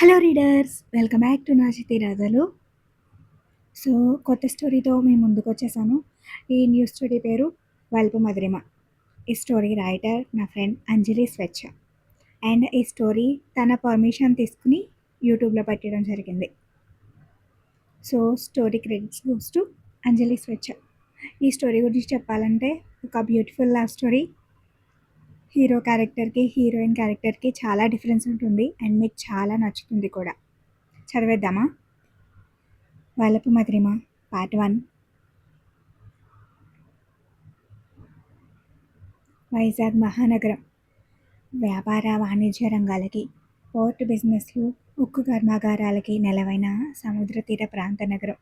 Hello readers welcome back to నాచితి రాధలు so కొత్త స్టోరీతో మేము ముందుకు వచ్చేసాను. ఈ న్యూస్ స్టోరీ పేరు వల్పు మధురిమ ఈ స్టోరీ రైటర్ నా ఫ్రెండ్ అంజలి స్వచ్ఛ అండ్ ఈ స్టోరీ తన పర్మిషన్ తీసుకుని యూట్యూబ్లో పెట్టడం జరిగింది. So story credits goes to Anjali Swachha ఈ స్టోరీ గురించి చెప్పాలంటే ఒక బ్యూటిఫుల్ లవ్ స్టోరీ హీరో క్యారెక్టర్కి హీరోయిన్ క్యారెక్టర్కి చాలా డిఫరెన్స్ ఉంటుంది. అండ్ మీకు చాలా నచ్చుతుంది కూడా. చదివేద్దామా? వలపు మధురిమ పార్ట్ వన్. వైజాగ్ మహానగరం. వ్యాపార వాణిజ్య రంగాలకి పోర్ట్ బిజినెస్లు ఉక్కు కర్మాగారాలకి నెలవైన సముద్ర తీర ప్రాంత నగరం.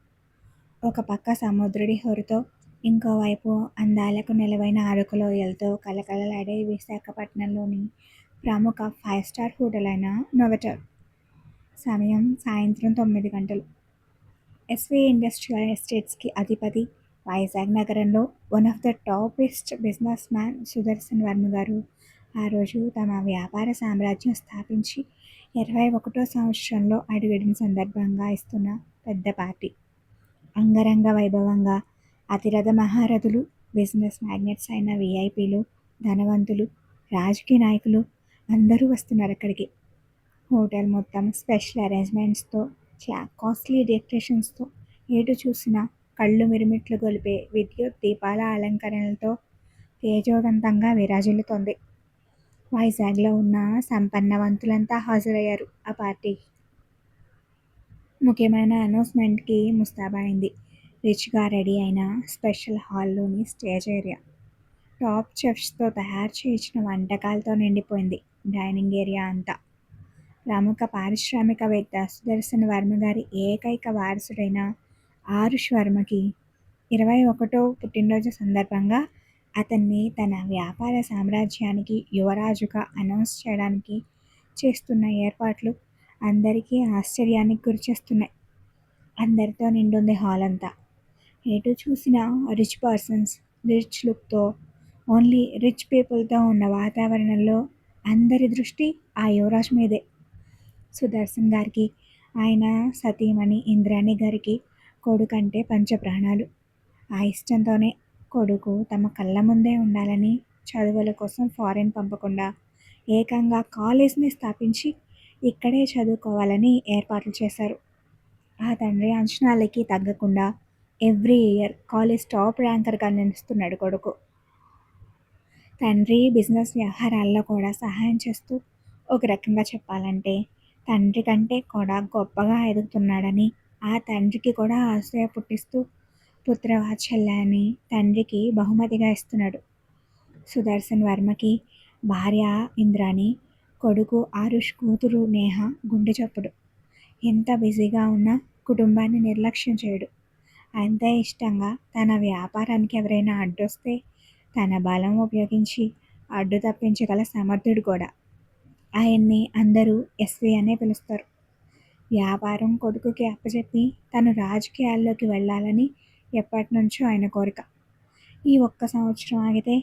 ఒక పక్క సముద్రుడి హోరుతో ఇంకోవైపు అందాలకు నిలవైన అరకులోయలతో కలకలలాడే విశాఖపట్నంలోని ప్రముఖ ఫైవ్ స్టార్ హోటల్ అయిన నోవెటర్. సమయం సాయంత్రం తొమ్మిది గంటలు. ఎస్వి ఇండస్ట్రియల్ ఎస్టేట్స్కి అధిపతి వైజాగ్ నగరంలో one of the toppest business man Sudarshan Varma గారు ఆ రోజు తమ వ్యాపార సామ్రాజ్యం స్థాపించి ఇరవై ఒకటో సంవత్సరంలో అడుగుడిన సందర్భంగా ఇస్తున్న పెద్ద పార్టీ. అంగరంగ వైభవంగా అతిరథ మహారథులు బిజినెస్ మ్యాగ్నెట్స్ అయిన విఐపీలు ధనవంతులు రాజకీయ నాయకులు అందరూ వస్తున్నారు అక్కడికి. హోటల్ మొత్తం స్పెషల్ అరేంజ్మెంట్స్తో చా కాస్ట్లీ డెకరేషన్స్తో ఏటు చూసినా కళ్ళు మిరుమిట్లు గొలిపే విద్యుత్ దీపాల అలంకరణలతో తేజోవంతంగా విరాజిల్లుతోంది. వైజాగ్లో ఉన్న సంపన్నవంతులంతా హాజరయ్యారు ఆ పార్టీకి ముఖ్యమైన అనౌన్స్మెంట్కి ముస్తాబైంది రిచ్గా రెడీ అయిన స్పెషల్ హాల్లోని స్టేజ్ ఏరియా. టాప్ చెఫ్స్తో తయారు చేయించిన వంటకాలతో నిండిపోయింది డైనింగ్ ఏరియా అంతా. ప్రముఖ పారిశ్రామికవేత్త సుదర్శన్ వర్మ గారి ఏకైక వారసుడైన ఆరుష్ వర్మకి ఇరవై ఒకటో పుట్టినరోజు సందర్భంగా అతన్ని తన వ్యాపార సామ్రాజ్యానికి యువరాజుగా అనౌన్స్ చేయడానికి చేస్తున్న ఏర్పాట్లు అందరికీ ఆశ్చర్యానికి గురిచేస్తున్నాయి. అందరితో నిండుంది హాల్ అంతా ఎటు చూసినా రిచ్ పర్సన్స్ రిచ్ లుక్తో ఓన్లీ రిచ్ పీపుల్తో ఉన్న వాతావరణంలో అందరి దృష్టి ఆ యువరాజ్ మీదే. సుదర్శన్ గారికి ఆయన సతీమణి ఇంద్రాణి గారికి కొడుకంటే పంచప్రాణాలు. ఆ ఇష్టంతోనే కొడుకు తమ కళ్ళ ముందే ఉండాలని చదువుల కోసం ఫారెన్ పంపకుండా ఏకంగా కాలేజ్ని స్థాపించి ఇక్కడే చదువుకోవాలని ఏర్పాట్లు చేశారు. ఆ తండ్రి అంచనాలకి తగ్గకుండా ఎవ్రీ ఇయర్ కాలేజ్ టాప్ ర్యాంకర్గా నిలుస్తున్నాడు కొడుకు. తండ్రి బిజినెస్ వ్యవహారాల్లో కూడా సహాయం చేస్తూ ఒక రకంగా చెప్పాలంటే తండ్రి కంటే కూడా గొప్పగా ఎదుగుతున్నాడని ఆ తండ్రికి కూడా ఆశయ పుట్టిస్తూ పుత్రవాత్సల్యాన్ని తండ్రికి బహుమతిగా ఇస్తున్నాడు. సుదర్శన్ వర్మకి భార్య ఇంద్రాని కొడుకు ఆరుష్ కూతురు నేహ గుండె చప్పుడు. ఎంత బిజీగా ఉన్నా కుటుంబాన్ని నిర్లక్ష్యం చేయడు. అంతే ఇష్టంగా తన వ్యాపారానికి ఎవరైనా అడ్డొస్తే తన బలం ఉపయోగించి అడ్డు తప్పించగల సమర్థుడు కూడా. ఆయన్ని అందరూ ఎస్వి అనే పిలుస్తారు. వ్యాపారం కొడుకుకి అప్పచెప్పి తను రాజకీయాల్లోకి వెళ్ళాలని ఎప్పటి నుంచో ఆయన కోరిక. ఈ ఒక్క సంవత్సరం ఆగితే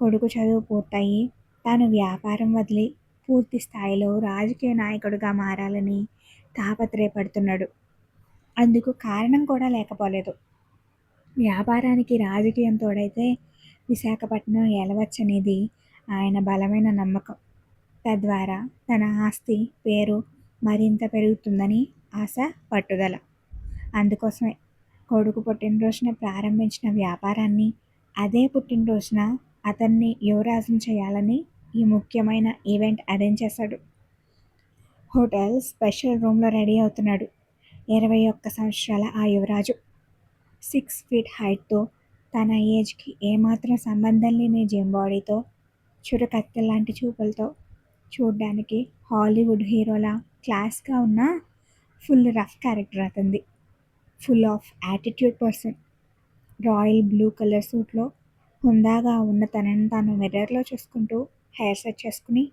కొడుకు చదువు పూర్తయి తాను వ్యాపారం వదిలి పూర్తి స్థాయిలో రాజకీయ నాయకుడిగా మారాలని తాపత్రయపడుతున్నాడు. అందుకు కారణం కూడా లేకపోలేదు. వ్యాపారానికి రాజకీయం తోడైతే విశాఖపట్నం ఎలవచ్చనేది ఆయన బలమైన నమ్మకం. తద్వారా తన ఆస్తి పేరు మరింత పెరుగుతుందని ఆశ పట్టుదల. అందుకోసమే కొడుకు పుట్టినరోజున ప్రారంభించిన వ్యాపారాన్ని అదే పుట్టినరోజున అతన్ని యువరాజును చేయాలని ఈ ముఖ్యమైన ఈవెంట్ అరేంజ్ చేశాడు. హోటల్ స్పెషల్ రూమ్లో రెడీ అవుతున్నాడు. ఇరవై ఒక్క సంవత్సరాల ఆ యువరాజు సిక్స్ ఫీట్ హైట్తో తన ఏజ్కి ఏమాత్రం సంబంధం లేని జిమ్ బాడీతో చురకత్తి లాంటి చూపులతో చూడ్డానికి హాలీవుడ్ హీరోలా క్లాస్గా ఉన్న ఫుల్ రఫ్ క్యారెక్టర్ అతనిది. Full of attitude person. Royal blue colour సూట్లో హుందాగా ఉన్న తనని తాను మిర్రర్లో చూసుకుంటూ హెయిర్ సెట్ చేసుకుని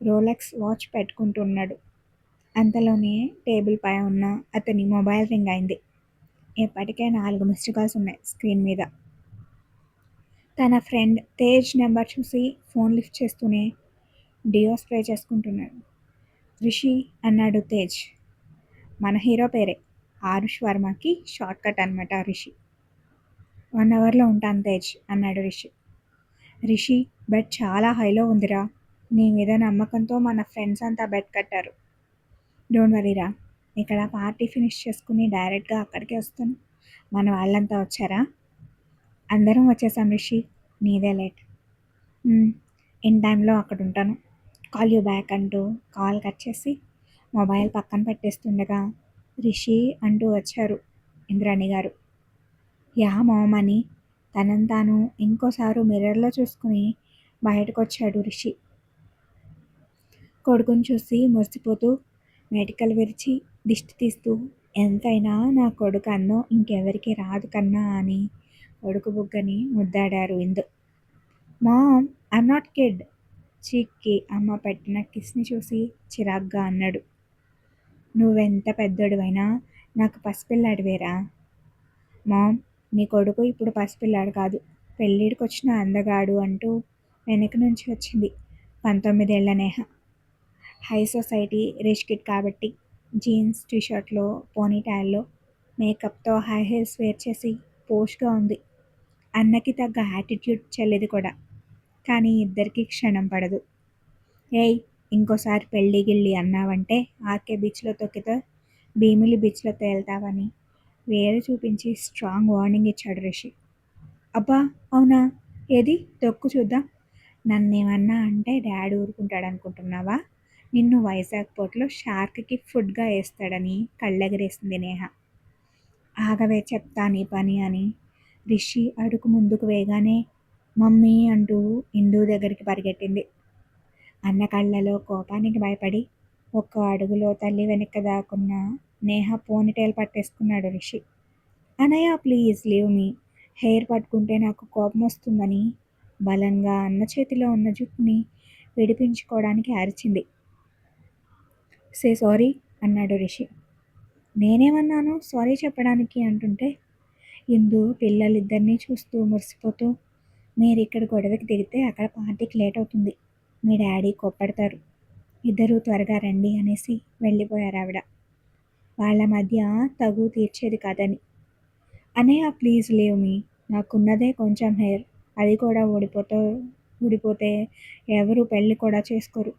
రోలెక్స్ వాచ్ పెట్టుకుంటున్నాడు అంతలోనే టేబుల్ పై ఉన్న అతని మొబైల్ రింగ్ అయింది. ఎప్పటికే నాలుగు మిస్డ్ కాల్స్ ఉన్నాయి స్క్రీన్ మీద. తన ఫ్రెండ్ తేజ్ నెంబర్ చూసి ఫోన్ లిఫ్ట్ చేస్తూనే డియో స్ప్రే చేసుకుంటున్నాడు. రిషి అన్నాడు తేజ్. మన హీరో పేరే ఆరుష్ వర్మకి షార్ట్ కట్ అనమాట రిషి. వన్ అవర్లో ఉంటాను తేజ్ అన్నాడు రిషి. రిషి బెడ్ చాలా హైలో ఉందిరా. నీ మీద నమ్మకంతో మన ఫ్రెండ్స్ అంతా బెడ్ కట్టారు. డోంట్ వరీరా ఇక్కడ పార్టీ ఫినిష్ చేసుకుని డైరెక్ట్గా అక్కడికే వస్తాను. మన వాళ్ళంతా వచ్చారా? అందరం వచ్చేసాం రిషి. నీదే లేట్ ఇన్ టైంలో అక్కడ ఉంటాను. కాల్ యూ బ్యాక్ అంటూ కాల్ కట్ చేసి మొబైల్ పక్కన పెట్టేస్తుండగా రిషి అంటూ వచ్చారు ఇంద్రాణి గారు. యా మోమని. తనని తాను ఇంకోసారి మిర్రర్లో చూసుకుని బయటకు వచ్చాడు రిషి. కొడుకుని చూసి మురిసిపోతూ మెడికల్ విరిచి దిష్టి తీస్తూ ఎంతైనా నా కొడుకు అన్నో ఇంకెవరికి రాదు కన్నా అని కొడుకు బుగ్గని ముద్దాడారు Indu. Mom I'm not kid చీక్కి అమ్మ పెట్టిన కిస్ని చూసి చిరాగ్గా అన్నాడు. నువ్వెంత పెద్దోడివైనా నాకు పసిపిల్లాడివేరా? మామ్ నీ కొడుకు ఇప్పుడు పసిపిల్లాడు కాదు. పెళ్ళిడికి వచ్చిన అందగాడు అంటూ వెనక నుంచి వచ్చింది పంతొమ్మిదేళ్ళ Neha. High society rich kid కాబట్టి జీన్స్ టీషర్ట్లో పోనీటైల్లో మేకప్తో హై హీల్స్ వేర్ చేసి పోష్గా ఉంది. అన్నకి తగ్గ యాటిట్యూడ్ చెల్లిది కూడా. కానీ ఇద్దరికి క్షణం పడదు. ఏయ్ ఇంకోసారి పెళ్ళి గిళ్ళి అన్నావంటే ఆర్కే బీచ్లో తొక్కితే భీమిలి బీచ్లో తేల్తావని వేరు చూపించి స్ట్రాంగ్ వార్నింగ్ ఇచ్చాడు రిషి. అబ్బా అవునా? ఏది? తొక్కు చూద్దాం. నన్నేమన్నా అంటే డాడీ ఊరుకుంటాడు అనుకుంటున్నావా నిన్ను వైజాగ్ పోర్ట్లో షార్క్కి ఫుడ్గా వేస్తాడని కళ్ళెగరేసింది నేహ. ఆగవే చెప్తా నీ పని అని. రిషి అడుగు ముందుకు వేగానే మమ్మీ అంటూ ఇందు దగ్గరికి పరిగెట్టింది. అన్న కళ్ళలో కోపానికి భయపడి ఒక్క అడుగులో తల్లి వెనక్కి దాకున్న నేహ పోనిటైల్ పట్టేసుకున్నాడు రిషి. అనయ్య ప్లీజ్ లీవ్ మీ. హెయిర్ పట్టుకుంటే నాకు కోపం వస్తుందని బలంగా అన్న చేతిలో ఉన్న జుట్టుని విడిపించుకోవడానికి అరిచింది. సే సారీ అన్నాడు రిషి. నేనేమన్నాను? సారీ చెప్పడానికి అంటుంటే ఇందు పిల్లలిద్దరినీ చూస్తూ మురిసిపోతూ మీరు ఇక్కడ గొడవకి దిగితే అక్కడ పార్టీకి లేట్ అవుతుంది. మీ డాడీ కోప్పడతారు. ఇద్దరూ త్వరగా రండి అనేసి వెళ్ళిపోయారు ఆవిడ. వాళ్ళ మధ్య తగు తీర్చేది కాదని. అనయ్య ప్లీజ్ లేవ్ మీ. నాకున్నదే కొంచెం హెయిర్. అది కూడా ఊడిపోతూ ఊడిపోతే ఎవరు పెళ్ళి కూడా చేసుకోరు.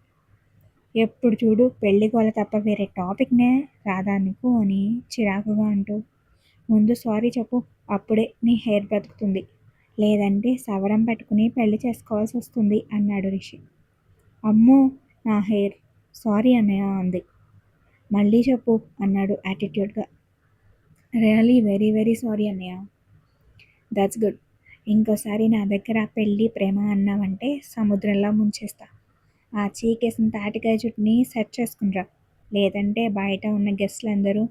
ఎప్పుడు చూడు పెళ్ళి గోల తప్ప వేరే టాపిక్నే రాదా నీకు అని చిరాకుగా అంటూ ముందు సారీ చెప్పు అప్పుడే నీ హెయిర్ బ్రతుకుతుంది. లేదంటే సవరం పెట్టుకుని పెళ్ళి చేసుకోవాల్సి వస్తుంది అన్నాడు రిషి. అమ్మో నా హెయిర్ సారీ అన్నయ్య అంది. మళ్ళీ చెప్పు అన్నాడు యాటిట్యూడ్గా రియలీ వెరీ వెరీ సారీ అన్నయ్య. దట్స్ గుడ్ ఇంకోసారి నా దగ్గర పెళ్ళి ప్రేమ అన్నావంటే సముద్రంలో ముంచేస్తా. ఆ చీకేసిన తాటికాయ చుట్టుని సెట్ చేసుకునిరా లేదంటే బయట ఉన్న గెస్ట్లు అందరూ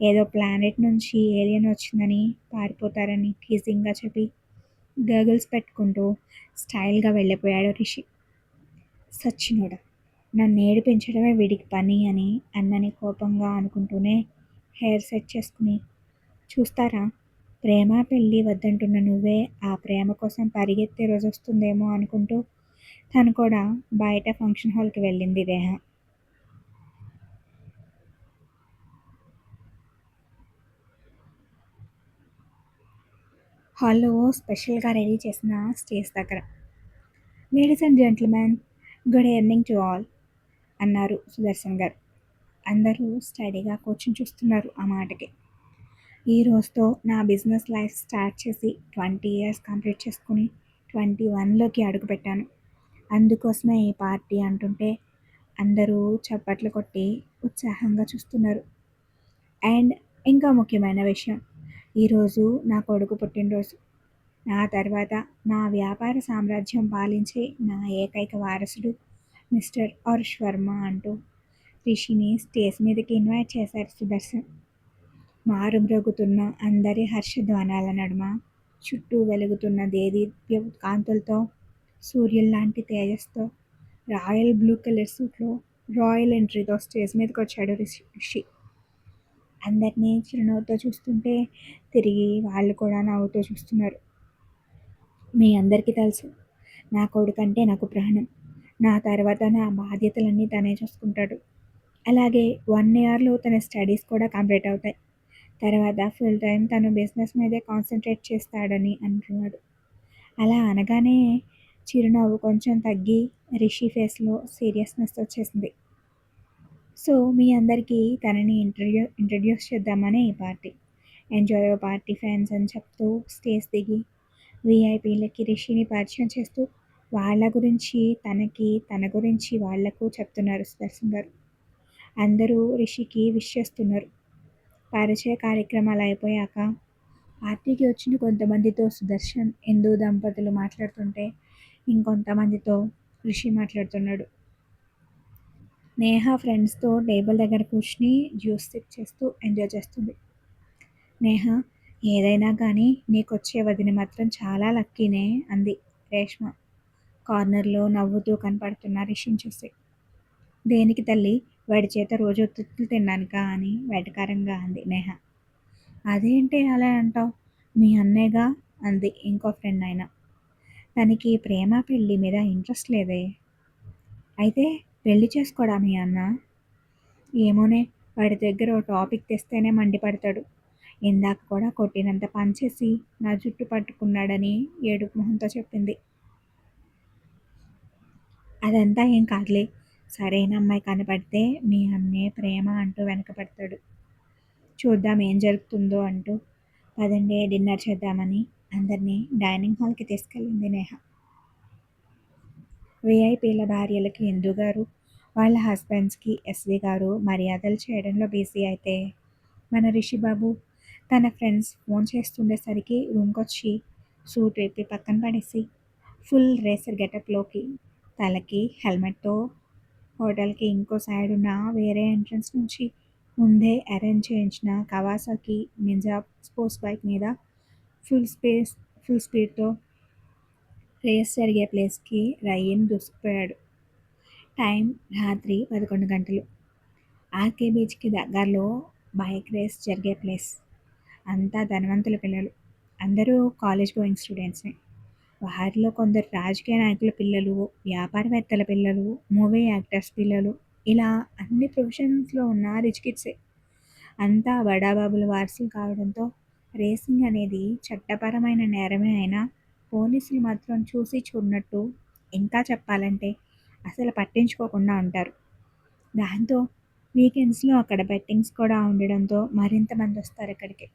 ఏదో ప్లానెట్ నుంచి ఏలియన్ వచ్చిందని పారిపోతారని టీజింగ్గా చెప్పి గగుల్స్ పెట్టుకుంటూ స్టైల్గా వెళ్ళిపోయాడు రిషి. సచ్చినోడ నన్ను ఏడిపించడమే వీడికి పని అని అన్నని కోపంగా అనుకుంటూనే హెయిర్ సెట్ చేసుకుని చూస్తారా ప్రేమ పెళ్ళి వద్దంటున్న నువ్వే ఆ ప్రేమ కోసం పరిగెత్తే రోజు వస్తుందేమో అనుకుంటూ తను కూడా బయట ఫంక్షన్ హాల్కి వెళ్ళింది రేహ. హాల్లో స్పెషల్గా రెడీ చేసిన స్టేజ్ దగ్గర. Ladies and gentlemen good evening to all అన్నారు సుదర్శన్ గారు. అందరూ స్టడీగా కూర్చొని చూస్తున్నారు ఆ మాటకి. ఈ రోజుతో నా బిజినెస్ లైఫ్ స్టార్ట్ చేసి ట్వంటీ ఇయర్స్ కంప్లీట్ చేసుకుని ట్వంటీ వన్లోకి అడుగుపెట్టాను. అందుకోసమే ఈ పార్టీ అంటుంటే అందరూ చప్పట్లు కొట్టి ఉత్సాహంగా చూస్తున్నారు. అండ్ ఇంకా ముఖ్యమైన విషయం ఈరోజు నా కొడుకు పుట్టినరోజు. నా తర్వాత నా వ్యాపార సామ్రాజ్యం పాలించే నా ఏకైక వారసుడు మిస్టర్ అర్ష్ వర్మ అంటూ రిషిని స్టేజ్ మీదకి ఇన్వైట్ చేశారు సుదర్శన్. మారుమ్రోగుతున్న అందరి హర్షధ్వానాల నడుమ చుట్టూ వెలుగుతున్న దేదీప్య కాంతులతో సూర్యుల్లాంటి తేజస్తో రాయల్ బ్లూ కలర్ సూట్లో రాయల్ ఎంట్రీతో స్టేజ్ మీదకి వచ్చాడు రిషి అందరినీ చిరునవ్వుతో చూస్తుంటే తిరిగి వాళ్ళు కూడా నవ్వుతో చూస్తున్నారు. మీ అందరికీ తెలుసు నా కొడుకంటే నాకు ప్రాణం. నా తర్వాత నా బాధ్యతలన్నీ తనే చూసుకుంటాడు. అలాగే వన్ ఇయర్లో తన స్టడీస్ కూడా కంప్లీట్ అవుతాయి. తర్వాత ఫుల్ టైం తను బిజినెస్ మీదే కాన్సన్ట్రేట్ చేస్తాడని అంటున్నాడు. అలా అనగానే చిరునవ్వు కొంచెం తగ్గి రిషి ఫేస్లో సీరియస్నెస్ వచ్చేసింది. సో మీ అందరికీ తనని ఇంట్రడ్యూ ఇంట్రడ్యూస్ చేద్దామనే ఈ పార్టీ. ఎంజాయ్ పార్టీ ఫ్యాన్స్ అని చెప్తూ స్టేజ్ దిగి విఐపీలకి రిషిని పరిచయం చేస్తూ వాళ్ళ గురించి తనకి తన గురించి వాళ్ళకు చెప్తున్నారు సుదర్శన్ గారు. అందరూ రిషికి విష్ చేస్తున్నారు. పరిచయ కార్యక్రమాలు అయిపోయాక పార్టీకి వచ్చిన కొంతమందితో సుదర్శన్ హిందూ దంపతులు మాట్లాడుతుంటే ఇంకొంతమందితో రిషి మాట్లాడుతున్నాడు. నేహ ఫ్రెండ్స్తో టేబుల్ దగ్గర కూర్చుని జ్యూస్ సిప్ చేస్తూ ఎంజాయ్ చేస్తుంది. నేహ ఏదైనా కానీ నీకు వచ్చే వదిన మాత్రం చాలా లక్కీనే అంది రేష్మ. కార్నర్లో నవ్వుతూ కనపడుతున్న రిషిని చూసి. దేనికి తల్లి వాడి చేత రోజు తిట్లు తిన్నానుక అని వెటకారంగా అంది నేహ. అదేంటి అలా అంటావు? మీ అన్నయ్యగా అంది ఇంకో ఫ్రెండ్ అయినా. తనకి ప్రేమ పెళ్ళి మీద ఇంట్రెస్ట్ లేదే. అయితే పెళ్ళి చేసుకోడా మీ అన్న? ఏమోనే వాడి దగ్గర ఓ టాపిక్ తెస్తేనే మండిపడతాడు. ఇందాక కూడా కొట్టినంత పనిచేసి నా జుట్టు పట్టుకున్నాడని ఏడుపు మొహంతో చెప్పింది. అదంతా ఏం కాదులే సరైన అమ్మాయి కనపడితే మీ అన్నే ప్రేమ అంటూ వెనకపడతాడు చూద్దాం ఏం జరుగుతుందో అంటూ పదండి డిన్నర్ చేద్దామని అందరినీ డైనింగ్ హాల్కి తీసుకెళ్ళింది నేహ. విఐపీల భార్యలకి ఇందు గారు వాళ్ళ హస్బెండ్స్కి ఎస్వి గారు మర్యాదలు చేయడంలో బిజీ అయితే మన రిషిబాబు తన ఫ్రెండ్స్ ఫోన్ చేస్తుండేసరికి రూమ్కి వచ్చి సూట్ విప్పి పక్కన పడేసి ఫుల్ రేసర్ గెటప్లోకి తలకి హెల్మెట్తో హోటల్కి ఇంకో సైడ్ ఉన్న వేరే ఎంట్రన్స్ నుంచి ముందే అరేంజ్ చేయించిన కవాసాకి నింజా స్పోర్ట్స్ బైక్ మీద ఫుల్ స్పేస్ ఫుల్ స్పీడ్తో రేస్ జరిగే ప్లేస్కి రయ్యన్ దూసుకుపోయాడు. టైం రాత్రి పదకొండు గంటలు. ఆర్కే బీచ్కి దగ్గరలో బైక్ రేస్ జరిగే ప్లేస్. అంతా ధనవంతుల పిల్లలు. అందరూ కాలేజ్ గోయింగ్ స్టూడెంట్స్ని. వారిలో కొందరు రాజకీయ నాయకుల పిల్లలు వ్యాపారవేత్తల పిల్లలు మూవీ యాక్టర్స్ పిల్లలు. ఇలా అన్ని ప్రొఫెషన్స్లో ఉన్న రిచ్ కిడ్సే. అంతా బడాబాబుల వారసులు కావడంతో రేసింగ్ అనేది చట్టపరమైన నేరమే అయినా పోలీసులు మాత్రం చూసి చూడనట్టు ఇంకా చెప్పాలంటే అసలు పట్టించుకోకుండా ఉంటారు. దాంతో వీకెండ్స్లో అక్కడ బెట్టింగ్స్ కూడా ఉండడంతో మరింత మంది వస్తారు ఇక్కడికి.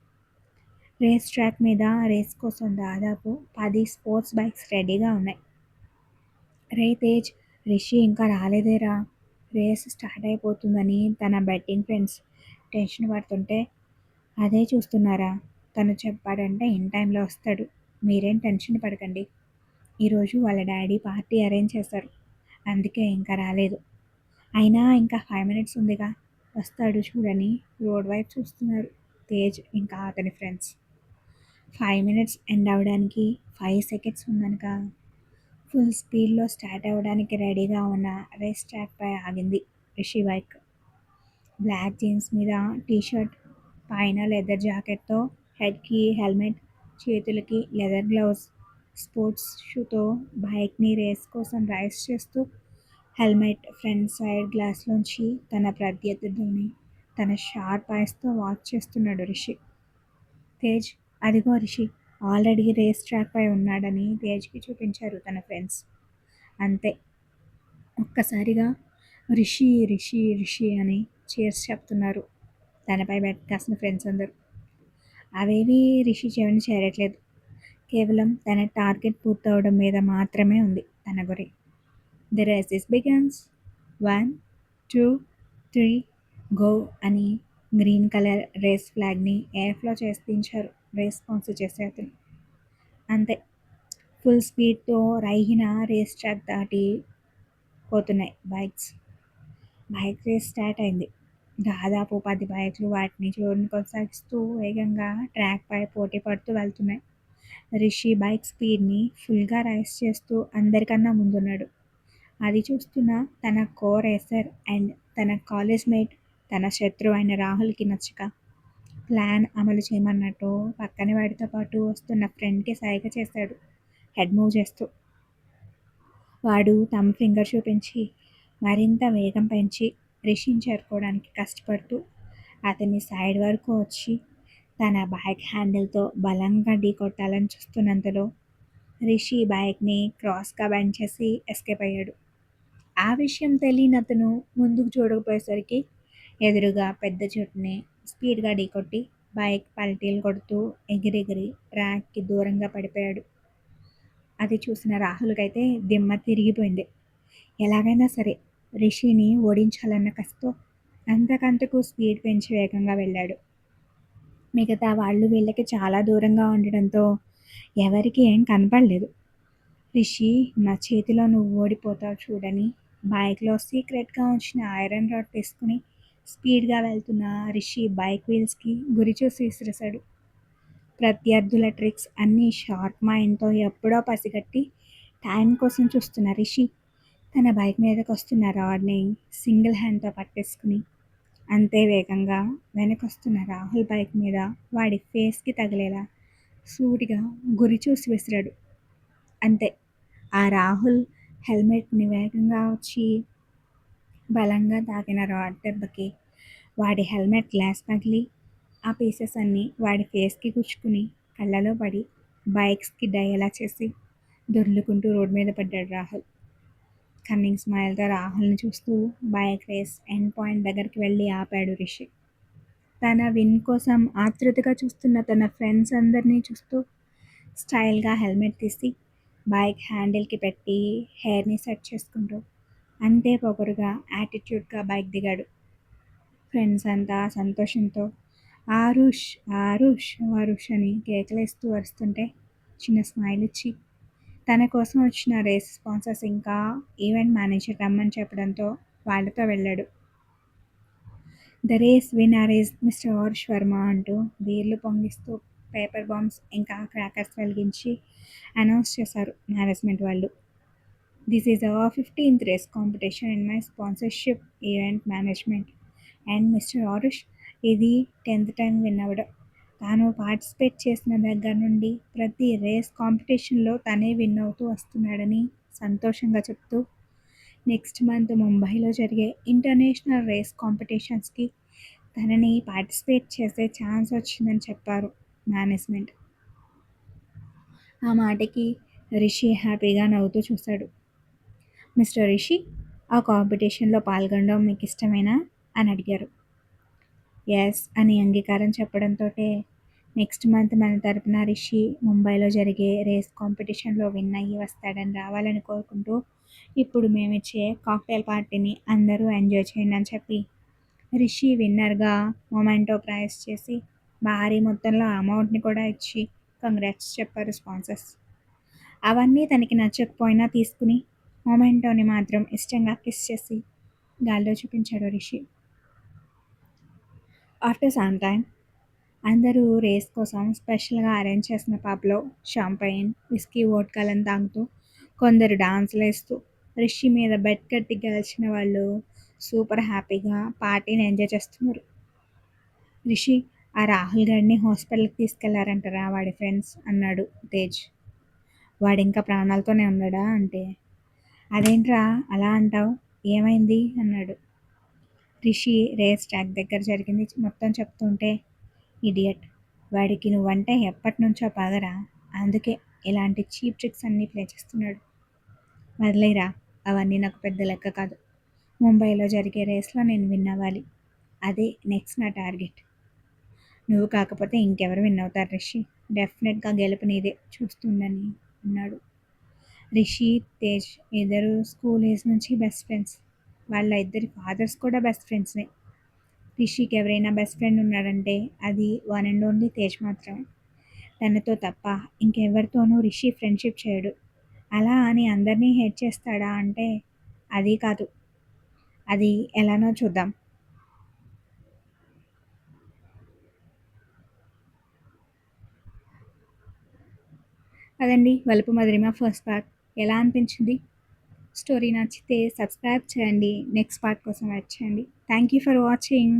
రేస్ ట్రాక్ మీద రేస్ కోసం దాదాపు పది స్పోర్ట్స్ బైక్స్ రెడీగా ఉన్నాయి. రే తేజ్ రిషి ఇంకా రాలేదేరా? రేస్ స్టార్ట్ అయిపోతుందని తన బెట్టింగ్ ఫ్రెండ్స్ టెన్షన్ పడుతుంటే అదే చూస్తున్నారా? తను చెప్పాడంటే ఇన్ టైంలో వస్తాడు. మీరేం టెన్షన్ పడకండి. ఈరోజు వాళ్ళ డాడీ పార్టీ అరేంజ్ చేశారు అందుకే ఇంకా రాలేదు. అయినా ఇంకా ఫైవ్ మినిట్స్ ఉందిగా. వస్తాడు చూడని రోడ్ వైపు చూస్తున్నారు తేజ్ ఇంకా అతని ఫ్రెండ్స్. ఫైవ్ మినిట్స్ ఎండ్ అవ్వడానికి ఫైవ్ సెకండ్స్ ఉందనుక ఫుల్ స్పీడ్లో స్టార్ట్ అవ్వడానికి రెడీగా ఉన్న రేస్ ట్రాక్పై ఆగింది రిషి బైక్. బ్లాక్ జీన్స్ మీద టీషర్ట్ పైన లెదర్ జాకెట్తో హెడ్కి హెల్మెట్ చేతులకి లెదర్ గ్లౌస్ స్పోర్ట్స్ షూతో బైక్ని రేస్ కోసం రైస్ చేస్తూ హెల్మెట్ ఫ్రంట్ సైడ్ గ్లాస్లోంచి తన ప్రత్యర్థుల్ని తన షార్ప్ ఐస్తో వాచ్ చేస్తున్నాడు రిషి. తేజ్ అదిగో రిషి ఆల్రెడీ రేస్ ట్రాక్ పై ఉన్నాడని తేజ్కి చూపించారు తన ఫ్రెండ్స్. అంతే. ఒక్కసారిగా రిషి రిషి రిషి అని చేర్స్ చెప్తున్నారు. తనపై కాసిన ఫ్రెండ్స్ అందరూ. అవేవి రిషి చెవిని చేరట్లేదు కేవలం తన టార్గెట్ పూర్తవడం మీద మాత్రమే ఉంది తన గురి. The race is begins one two three go అని గ్రీన్ కలర్ రేస్ ఫ్లాగ్ని ఎయిర్ఫ్లో చేసి దించారు రెస్పాన్స్ చేసే అతను. అంతే. ఫుల్ స్పీడ్తో రైహిన రేస్ ట్రాక్ దాటి పోతున్నాయి. బైక్స్ బైక్ రేస్ స్టార్ట్ అయింది. దాదాపు పది బైక్లు వాటిని చూడని కొనసాగిస్తూ వేగంగా ట్రాక్పై పోటీ పడుతూ వెళ్తున్నాయి. రిషి బైక్ స్పీడ్ని ఫుల్గా రైస్ చేస్తూ అందరికన్నా ముందున్నాడు. అది చూస్తున్న తన కో రేసర్ అండ్ తన కాలేజ్ మేట్ తన శత్రువు అయిన రాహుల్కి నచ్చక ప్లాన్ అమలు చేయమన్నట్టు పక్కనే వాడితో పాటు వస్తున్న ఫ్రెండ్కి సైగ చేశాడు. హెడ్ మూవ్ చేస్తూ వాడు తమ ఫింగర్ చూపించి మరింత వేగం పెంచి రిషిని చేరుకోవడానికి కష్టపడుతూ అతని సైడ్ వరకు వచ్చి తన బైక్ హ్యాండిల్తో బలంగా ఢీ కొట్టాలని చూస్తున్నంతలో రిషి బైక్ని క్రాస్గా బెండ్ చేసి ఎస్కేప్ అయ్యాడు. ఆ విషయం తెలియని అతను ముందుకు చూడకపోయేసరికి ఎదురుగా పెద్ద చెట్టుని స్పీడ్గా ఢీకొట్టి బైక్ పల్టీలు కొడుతూ ఎగిరెగిరి ర్యాక్కి దూరంగా పడిపోయాడు. అది చూసిన రాహుల్కైతే దిమ్మ తిరిగిపోయింది. ఎలాగైనా సరే రిషిని ఓడించాలన్న కసితో అంతకంతకు స్పీడ్ పెంచి వేగంగా వెళ్ళాడు. మిగతా వాళ్ళు వీళ్ళకి చాలా దూరంగా ఉండడంతో ఎవరికి ఏం కనపడలేదు. రిషి నా చేతిలో నువ్వు ఓడిపోతావు చూడని బైక్లో సీక్రెట్గా ఉంచిన ఐరన్ రాడ్ తీసుకుని స్పీడ్గా వెళ్తున్న రిషి బైక్ వీల్స్కి గురి చూసి విసిరేశాడు. ప్రత్యర్థుల ట్రిక్స్ అన్నీ షార్ట్ మైండ్తో ఎప్పుడో పసిగట్టి టైం కోసం చూస్తున్న రిషి తన బైక్ మీదకి వస్తున్న రాడ్ని సింగిల్ హ్యాండ్తో పట్టేసుకుని అంతే వేగంగా వెనకొస్తున్న రాహుల్ బైక్ మీద వాడి ఫేస్కి తగిలేలా సూటిగా గురి చూసి విసిరాడు. అంతే ఆ రాహుల్ హెల్మెట్ని వేగంగా వచ్చి బలంగా తాకిన రాడ్ దెబ్బకి వాడి హెల్మెట్ గ్లాస్ పగిలి ఆ పీసెస్ అన్నీ వాడి ఫేస్కి గుచ్చుకుని కళ్ళలో పడి బైక్స్కి డయ్యేలా చేసి దొర్లుకుంటూ రోడ్ మీద పడ్డాడు రాహుల్. కన్నింగ్ స్మైల్తో రాహుల్ని చూస్తూ బైక్ రేస్ ఎండ్ పాయింట్ దగ్గరికి వెళ్ళి ఆపాడు రిషి. తన విన్ కోసం ఆతృతగా చూస్తున్న తన ఫ్రెండ్స్ అందరినీ చూస్తూ స్టైల్గా హెల్మెట్ తీసి బైక్ హ్యాండిల్కి పెట్టి హెయిర్ని సెట్ చేసుకుంటూ అంతే పొగరుగా యాటిట్యూడ్గా బైక్ దిగాడు. ఫ్రెండ్స్ అంతా సంతోషంతో ఆరుష్ ఆరుష్ ఆరుష్ అని కేకలేస్తూ వరుస్తుంటే చిన్న స్మైల్ ఇచ్చి తన కోసం వచ్చిన రేస్ స్పాన్సర్స్ ఇంకా ఈవెంట్ మేనేజర్ రమ్మని చెప్పడంతో వాళ్ళతో వెళ్ళాడు. The race winner is mister Harsh Varma అంటూ వీర్లు పొంగిస్తూ పేపర్ బాంబ్స్ ఇంకా క్రాకర్స్ వెలిగించి అనౌన్స్ చేశారు మేనేజ్మెంట్ వాళ్ళు. This is our fifteenth race competition in my sponsorship event management and mister Aarush ఇది టెన్త్ టైం విన్ అవ్వడం తాను పార్టిసిపేట్ చేసిన దగ్గర నుండి ప్రతి రేస్ కాంపిటీషన్లో తనే విన్ అవుతూ వస్తున్నాడని సంతోషంగా చెప్తూ నెక్స్ట్ మంత్ ముంబైలో జరిగే ఇంటర్నేషనల్ రేస్ కాంపిటీషన్స్కి తనని పార్టిసిపేట్ చేసే ఛాన్స్ వచ్చిందని చెప్పారు మేనేజ్మెంట్. ఆ మాటకి రిషి హ్యాపీగా నవ్వుతూ చూశాడు. మిస్టర్ రిషి ఆ కాంపిటీషన్లో పాల్గొనడం మీకు ఇష్టమేనా? అని అడిగారు. ఎస్ అని అంగీకారం చెప్పడంతో నెక్స్ట్ మంత్ మన తరపున రిషి ముంబైలో జరిగే రేస్ కాంపిటీషన్లో విన్ అయ్యి వస్తాడని రావాలని కోరుకుంటూ ఇప్పుడు మేము ఇచ్చే కాక్టైల్ పార్టీని అందరూ ఎంజాయ్ చేయండి అని చెప్పి రిషి విన్నర్గా మొమెంటో ప్రైజ్ చేసి భారీ మొత్తంలో అమౌంట్ని కూడా ఇచ్చి కంగ్రాట్స్ చెప్పారు స్పాన్సర్స్. అవన్నీ తనకి నచ్చకపోయినా తీసుకుని మొమెంటోని మాత్రం ఇష్టంగా కిస్ చేసి గాల్లో చూపించాడు రిషి. ఆఫ్టర్ సమ్ టైం అందరూ రేస్ కోసం స్పెషల్గా అరేంజ్ చేసిన పబ్లో షాంపైన్ విస్కీ ఓట్కాలను తాగుతూ కొందరు డాన్సులు వేస్తూ రిషి మీద బెట్ కట్టి గెలిచిన వాళ్ళు సూపర్ హ్యాపీగా పార్టీని ఎంజాయ్ చేస్తున్నారు. రిషి ఆ రాహుల్ గారిని హాస్పిటల్కి తీసుకెళ్ళారంటారా వాడి ఫ్రెండ్స్? అన్నాడు తేజ్. వాడు ఇంకా ప్రాణాలతోనే ఉన్నాడా? అంటే అదేంట్రా అలా అంటావు? ఏమైంది? అన్నాడు. రిషి రేస్ ట్రాక్ దగ్గర జరిగింది మొత్తం చెప్తుంటే ఇడియట్. వాడికి నువ్వంటే ఎప్పటి నుంచో పగరా అందుకే ఇలాంటి చీప్ ట్రిక్స్ అన్నీ ప్లే చేస్తున్నాడు. వదిలేరా? అవన్నీ నాకు పెద్ద లెక్క కాదు. ముంబైలో జరిగే రేస్లో నేను విన్ అవ్వాలి. అదే నెక్స్ట్ నా టార్గెట్. నువ్వు కాకపోతే ఇంకెవరు విన్ అవుతారు రిషి? డెఫినెట్గా గెలుపు నీదే చూస్తుండని అన్నాడు. రిషి తేజ్ ఇద్దరు స్కూల్ ఏజ్ నుంచి బెస్ట్ ఫ్రెండ్స్. వాళ్ళ ఇద్దరి ఫాదర్స్ కూడా బెస్ట్ ఫ్రెండ్స్నే. రిషికి ఎవరైనా బెస్ట్ ఫ్రెండ్ ఉన్నాడంటే అది వన్ అండ్ ఓన్లీ తేజ్ మాత్రమే. తనతో తప్ప ఇంకెవరితోనూ రిషి ఫ్రెండ్షిప్ చేయడు. అలా అని అందరినీ హెడ్ చేస్తాడా అంటే అది కాదు. అది ఎలానో చూద్దాం. అదండి వలుపు మధురిమ ఫస్ట్ పార్ట్ ఎలా అనిపించింది? స్టోరీ నచ్చితే సబ్స్క్రైబ్ చేయండి. నెక్స్ట్ పార్ట్ కోసం వెయిట్ చేయండి. Thank you for watching